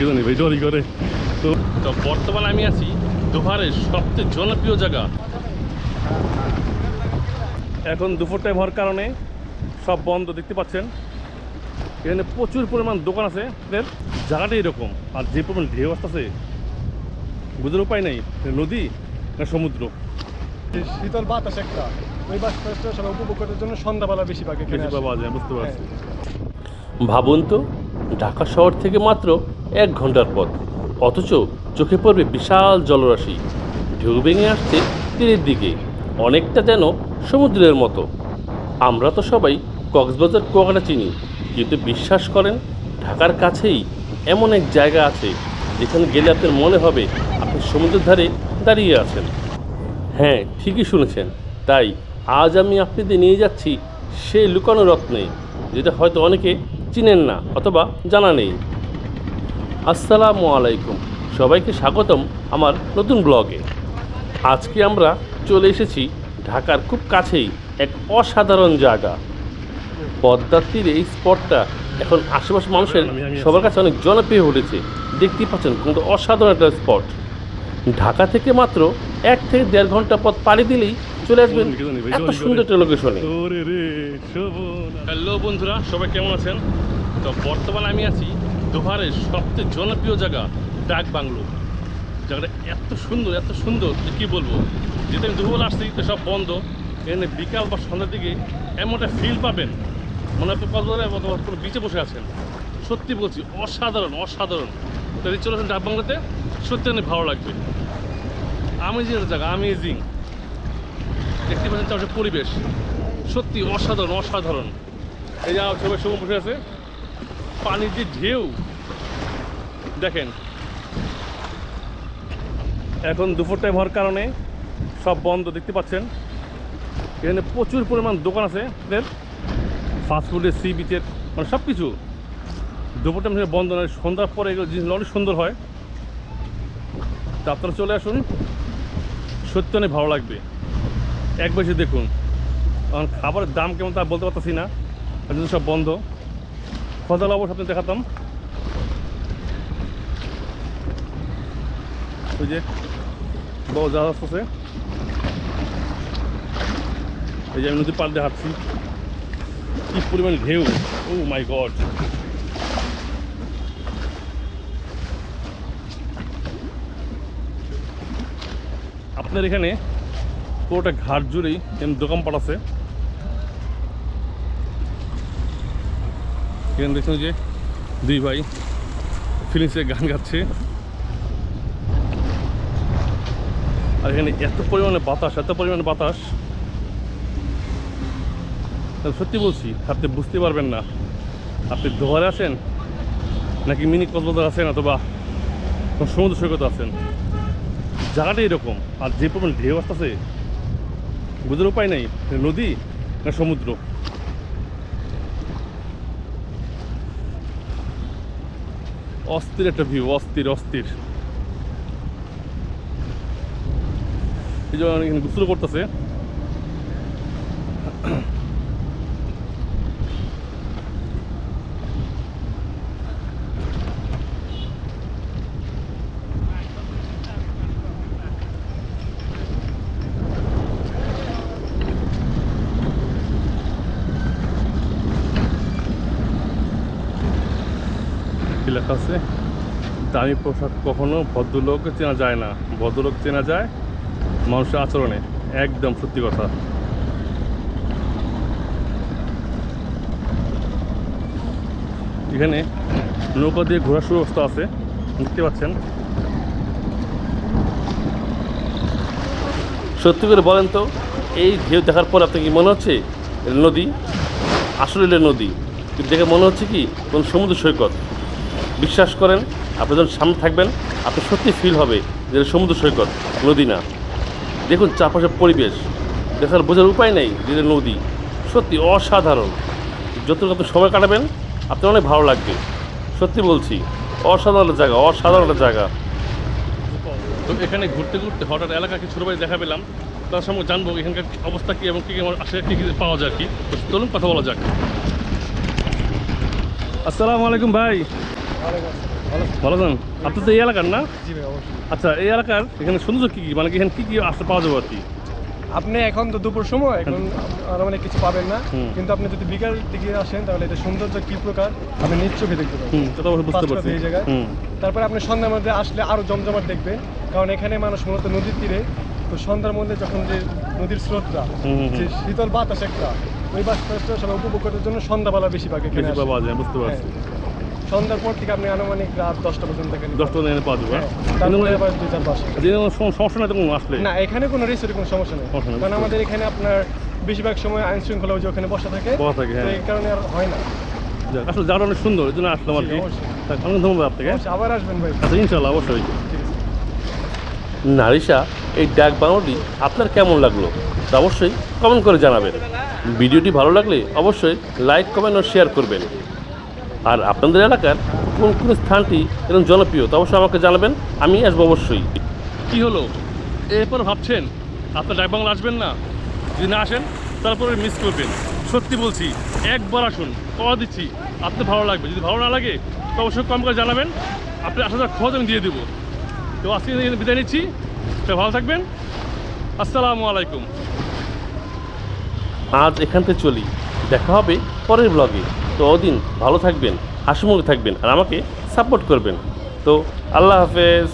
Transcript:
জানি ভাই করে। তো তো বর্তমানে আমি আছি দোহারের সবচেয়ে জনপ্রিয় জায়গা। এখন দুপুর টাইম হওয়ার কারণে সব বন্ধ দেখতে পাচ্ছেন? এখানে প্রচুর পরিমাণ দোকান আছে এদের জায়গাটা এরকম। আর যে পরিমাণ ঢেউ আসতেছে বুঝার উপায় নেই। নদী না সমুদ্র। এই শীতল বাতাস একটা ওই বাতাসটা সবাই উপভোগ করার জন্য সন্ধ্যাবেলা বেশিরভাগ এখানে বেশি পাওয়া যায় বুঝতে পারছি। ভাবুন তো ঢাকা শহর থেকে মাত্র এক ঘণ্টার পথ। অথচ চোখে পড়বে বিশাল জলরাশি। ঢেউ ভেঙে আসছে তীরের দিকে। অনেকটা যেন সমুদ্রের মতো। আমরা তো সবাই কক্সবাজার কুয়াকাটা চিনি। কিন্তু বিশ্বাস করেন, ঢাকার কাছেই এমন এক জায়গা আছে, যেখানে গেলে আপনার মনে হবে আপনি সমুদ্রের ধারে দাঁড়িয়ে আছেন। হ্যাঁ ঠিকই শুনেছেন। তাই আজ আমি আপনাদের নিয়ে যাচ্ছি সেই লুকানো রত্নে, যেটা হয়তো অনেকে চিনেন না অথবা জানা নেই। আসসালামু আলাইকুম। সবাইকে স্বাগতম আমার নতুন ব্লগে। আজকে আমরা চলে এসেছি ঢাকার খুব কাছেই এক অসাধারণ জায়গা। পদ্মার তীরে এই স্পটটা এখন আশেপাশে মানুষের সবার কাছে অনেক জনপ্রিয় উঠেছে। দেখতেই পাচ্ছেন কিন্তু অসাধারণ একটা স্পট। ঢাকা থেকে মাত্র এক থেকে দেড় ঘণ্টা পথ পাড়ি দিলেই চলে আসবেন এত সুন্দর একটা লোকেশনে হ্যালো বন্ধুরা সবাই কেমন আছেন? তো বর্তমানে আমি আছি দোহারের সবচেয়ে জনপ্রিয় জায়গা ডাক বাংলো। জায়গাটা এত সুন্দর এত সুন্দর, যে কী বলব? যেহেতু আমি দুপুরবেলা আসছি, তো সব বন্ধ। এখানে বিকাল বা সন্ধ্যার দিকে এমন একটা ফিল পাবেন। মনে আপনি কক্সবাজারে কোনো বিচে বসে আছেন। সত্যি বলছি, অসাধারণ অসাধারণ। তো এই চলে আসেন ডাক বাংলোতে, সত্যি অনেক ভালো লাগবে। আমেজিং একটা জায়গা আমেজিং দেখতে পাচ্ছেন চারপাশের পরিবেশ। সত্যি অসাধারণ অসাধারণ। এই যে সবাই সময় বসে আছে পানির যে ঢেউ। দেখেন। এখন দুপুর টাইম হওয়ার কারণে সব বন্ধ, দেখতে পাচ্ছেন? এখানে প্রচুর পরিমাণ দোকান আছে এদের ফাস্টফুডের সি বিচের মানে সব কিছু দুপুর টাইম বন্ধ নয়, সন্ধ্যার পরে এগুলো জিনিস অনেক সুন্দর হয়। তা আপনারা চলে আসুন। সত্যি অনেক ভালো লাগবে। এক বসে দেখুন। কারণ খাবারের দাম কেমন তা বলতে পারতেছি না। সব বন্ধ ফজল অবশ্য আপনি দেখাতাম। ওই যে, বড় জাহাজ আছে। এই যে আমি নদীর পাড় দিয়ে হাঁটছি কি পরিমাণ ঢেউ। Oh my god. আপনার এখানে পুরোটা ঘাট জুড়েই এরকম দোকানপাট আছে। এখানে দেখুন যে দুই ভাই ফিলিংসে গান গাচ্ছে। আর এখানে এত পরিমাণে বাতাস, এত পরিমাণে বাতাস। সত্যি বলছি, আপনি বুঝতে পারবেন না। আপনি দোহারে আসেন নাকি মিনি কক্সবাজার আছেন অথবা সমুদ্র সৈকত আছেন? জায়গাটা এরকম। আর যে পরিমাণ ঢেউ আসতেছে, বুঝার উপায় নেই, নদী না সমুদ্র। অস্থির একটা ভিউ অস্থির অস্থির। এই যে এখানে গুসল করতেছে। লেখা আছে, দামি পোশাক কখনো ভদ্রলোক চেনা যায় না। ভদ্রলোক চেনা যায় মানুষের আচরণে, একদম সত্যি কথা। এখানে নৌকা দিয়ে ঘোরার সুব্যবস্থা আছে, দেখতে পাচ্ছেন। সত্যি করে বলেন তো, এই ঢেউ দেখার পর আপনার কি মনে হচ্ছে? নদী? আসলে নদী। দেখে মনে হচ্ছে কি, কোন সমুদ্র সৈকত। বিশ্বাস করেন আপনি যখন সামনে থাকবেন আপনি সত্যি ফিল হবে যে সমুদ্র সৈকত নদী না। দেখুন চারপাশের পরিবেশ দেখার বোঝার উপায় নেই যে নদী। সত্যি অসাধারণ। যতটুকু আপনি সময় কাটাবেন আপনার অনেক ভালো লাগবে। সত্যি বলছি অসাধারণ জায়গা অসাধারণ জায়গা। তো এখানে ঘুরতে ঘুরতে হঠাৎ এলাকা কিছু ছোটো ভাই দেখা পেলাম তার সঙ্গে জানব এখানকার অবস্থা কী এবং কী কী আমার আসলে কী কী পাওয়া যায় কি। তো চলুন কথা বলা যাক। আসসালামু আলাইকুম ভাই। ভালো আছেন? আপনি তো এই এলাকার না? আচ্ছা এই এলাকার এখানে সৌন্দর্য কী কী? মানে এখানে কী কী আসতে পাওয়া যাবে আর কি? আপনি এখন তো দুপুর সময় এখন আর মানে কিছু পাবেন না। কিন্তু আপনি যদি বিকাল দিকে আসেন তাহলে এটা সৌন্দর্য কি প্রকার আপনি নিজ চোখে দেখতে পাবেন। বুঝতে পারছি। এই জায়গায়। তারপরে আপনি সন্ধ্যার মধ্যে আসলে আরও জমজমাট দেখবেন। কারণ এখানে মানুষ মূলত নদীর তীরে। তো সন্ধ্যার মধ্যে যখন যে নদীর স্রোতটা যে শীতল বাতাস একটা ওই বাতাসটা সবাই উপভোগ করার জন্য সন্ধ্যাবেলা বেশি পাকে বুঝতে পারছি। হ্যাঁ। সন্ধ্যার পর থেকে আপনি আনুমানিক রাত দশটা পর্যন্ত এখানে দশ টাকা এনে পাওয়া যাবে? তারপরে আবার দুই চার পাঁচটা যে কোনো সম- সমস্যা নাই তো কোনো আসলে? না এখানে কোনো রেসের কোনো সমস্যা নেই। কারণ আমাদের এখানে আপনার বেশিরভাগ সময় আইন শৃঙ্খলা যে ওখানে বসা থাকে। বসা থাকে, হ্যাঁ। এই কারণে আর হয় না। আসলে জায়গাটা অনেক সুন্দর এই জন্য আসলাম আর কি। অনেক ধন্যবাদ আপনাকে। আবার আসবেন ভাই। আচ্ছা ইনশাল্লাহ অবশ্যই। নারিশা এই ডাক বাংলোটি আপনার কেমন লাগল? তা অবশ্যই কমেন্ট করে জানাবেন। ভিডিওটি ভালো লাগলে অবশ্যই লাইক কমেন্ট ও শেয়ার করবেন। আর আপনাদের এলাকার কোন কোন স্থানটি এরকম জনপ্রিয় তা অবশ্যই আমাকে জানাবেন আমি আসব অবশ্যই। কি হলো? এরপর ভাবছেন আপনার ডাক বাংলা আসবেন না? যদি না আসেন তারপরে মিস করবেন। সত্যি বলছি একবার আসুন কথা দিচ্ছি। আপনার ভালো লাগবে। যদি ভালো না লাগে তো অবশ্যই কম করে জানাবেন। আপনি আসা যাওয়ার খোঁজ আমি দিয়ে দেবো। তো আজকে বিদায় নিচ্ছি। তো ভালো থাকবেন। আসসালামু আলাইকুম। আজ এখান থেকে চলি। দেখা হবে পরের ব্লগে। তো অদিন ভালো থাকবেন হাসিমুখে থাকবেন আর আমাকে সাপোর্ট করবেন। তো আল্লাহ হাফেজ।